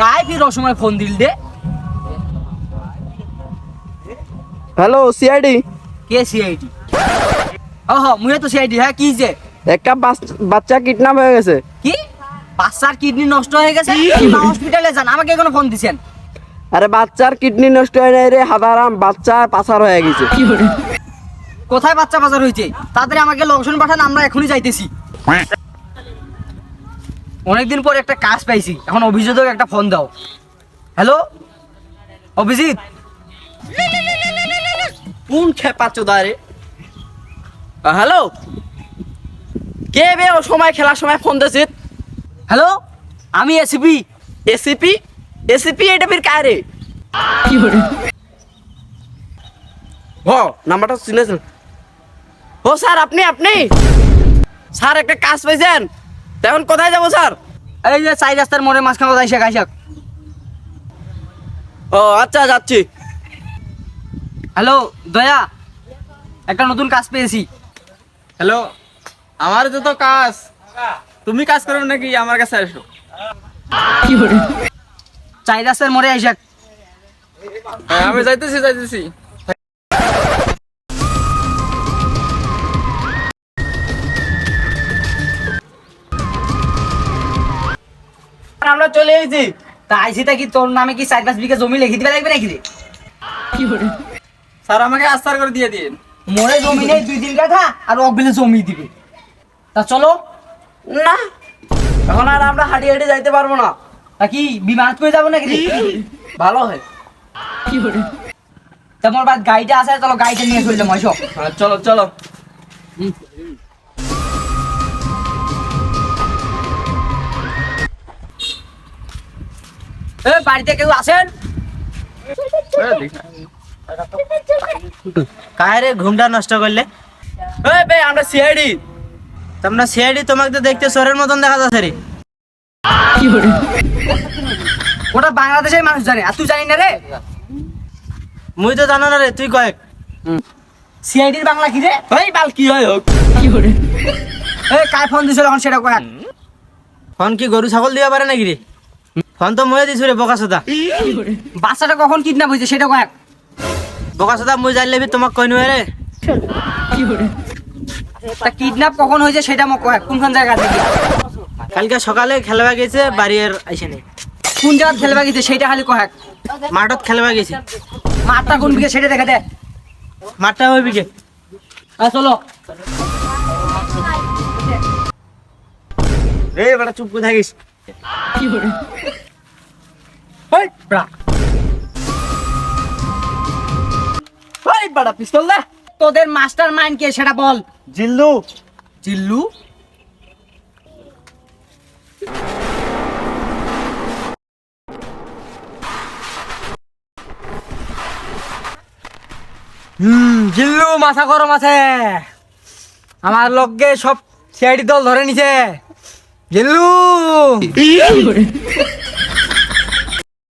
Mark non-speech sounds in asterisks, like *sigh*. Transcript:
काय ফির অসময় ফোন দিল দে? হ্যালো সিআইডি কে সিআইডি ও হ মুই তো সিআইডি হ্যাঁ কি যে? একটা বাচ- বাচ্চা কিডন্যাপ হয়ে গেছে। কি? বাচ্চার কিডনি নষ্ট হয়ে গেছে? হসপিটালে যান আমাকে এখনও ফোন দিছেন। আরে বাচ্চার কিডনি নষ্ট হয় নাই রে হাদারাম বাচ্চা পাচার হয়ে গেছে। কোথায় বাচ্চা বাজার হয়েছে? তাদের আমাকে লোকেশন পাঠান আমরা এখনই যাইতেছি। অনেকদিন পর একটা কাজ পাইছি এখন অভিজিৎ একটা ফোন দাও। হ্যালো অভিজিৎ? কোন খেপা চোদারে হ্যালো কে বে ও সময় খেলার সময় ফোন দিছিস হ্যালো আমি এসিপি এসিপি এসিপি এটা ফির কায় রে ও নাম্বারটা শুনেছেন ও স্যার আপনি আপনি? স্যার একটা কাজ পাইছেন? তখন কোথায় যাব স্যার? এই যে চাই রাস্তার মোড়ে মাঝখানে যাইছে গাইসাক ও আচ্ছা যাচ্ছি। হ্যালো দয়া একটা নতুন কাজ পেয়েছি। হ্যালো আমার তো তো কাজ। তুমি কাজ করবে নাকি আমার কাছে আসো। চাই রাস্তার মোড়ে আইসাক হ্যাঁ, আমি যাইতেছি যাইতেছি। আমরা চলে এসেছি তা আইসি তা কি তোর নামে কি চার পাঁচ বিঘা জমি লিখে দিবে লাগবে নাকি রে? স্যার আমাকে আস্তার করে দিয়ে দিন। মোড়ে জমি নেই দুই তিন কাঠা আর অকবিলে জমি দিবে। তা চলো। না। এখন আর আমরা হাঁটি হাঁটি যাইতে পারব না। তা কি বিমান করে যাব নাকি? রে ভালো হয়। তা মোর বাদ গাড়িটা আছে চলো গাড়িটা নিয়ে চললাম এসব হ্যাঁ, চলো চলো। এ বাড়িতে কেউ আসেন কায় রে ঘুমটা নষ্ট করলে? বে আমরা সিআইডি। তোমরা সিআইডি তোমাকে তো দেখতে চোরের মতন দেখা যাচ্ছে রে। ওটা বাংলাদেশের মানুষ জানে। আর তুই জানি না রে? মুই তো জানো না রে তুই কয়েক। সিআইডির বাংলা কি রে? এই বাল কি হয় হোক। এ কায় ফোন দিছিল এখন সেটা কয় ফোন কি গরু ছাগল দিবা পারে নাকি রে? ফোন তো মুয়ে দিছো রে বোকা সোদা বাচ্চাটা কখন কিডন্যাপ হয়েছে সেটা কয় বোকা সোদা মুই জানলে তোমাক কই নুয়ে রে তা কিডন্যাপ কখন হয়েছে সেটা মোক কয় কোনখান জায়গা থেকে কালকে সকালে খেলবা গেছে বাড়ি আর আইসে নেই কোন জায়গা খেলবা গেছে সেটা খালি কয় মাঠত খেলবা গেছে। মাঠটা কোন দিকে সেটা দেখে দে। মাঠটা ওই বিকে আর চলো। রে বেটা চুপ করে থাকিস। ওই ব্রা ওই বড় পিস্তল দে। তোদের মাস্টার মাইন্ড কে সেটা বল। জিল্লু। জিল্লু? হুম জিল্লু মাথা গরম আছে। আমার লগে সব সিআইডি দল ধরে নিছে। জিল্লু *laughs*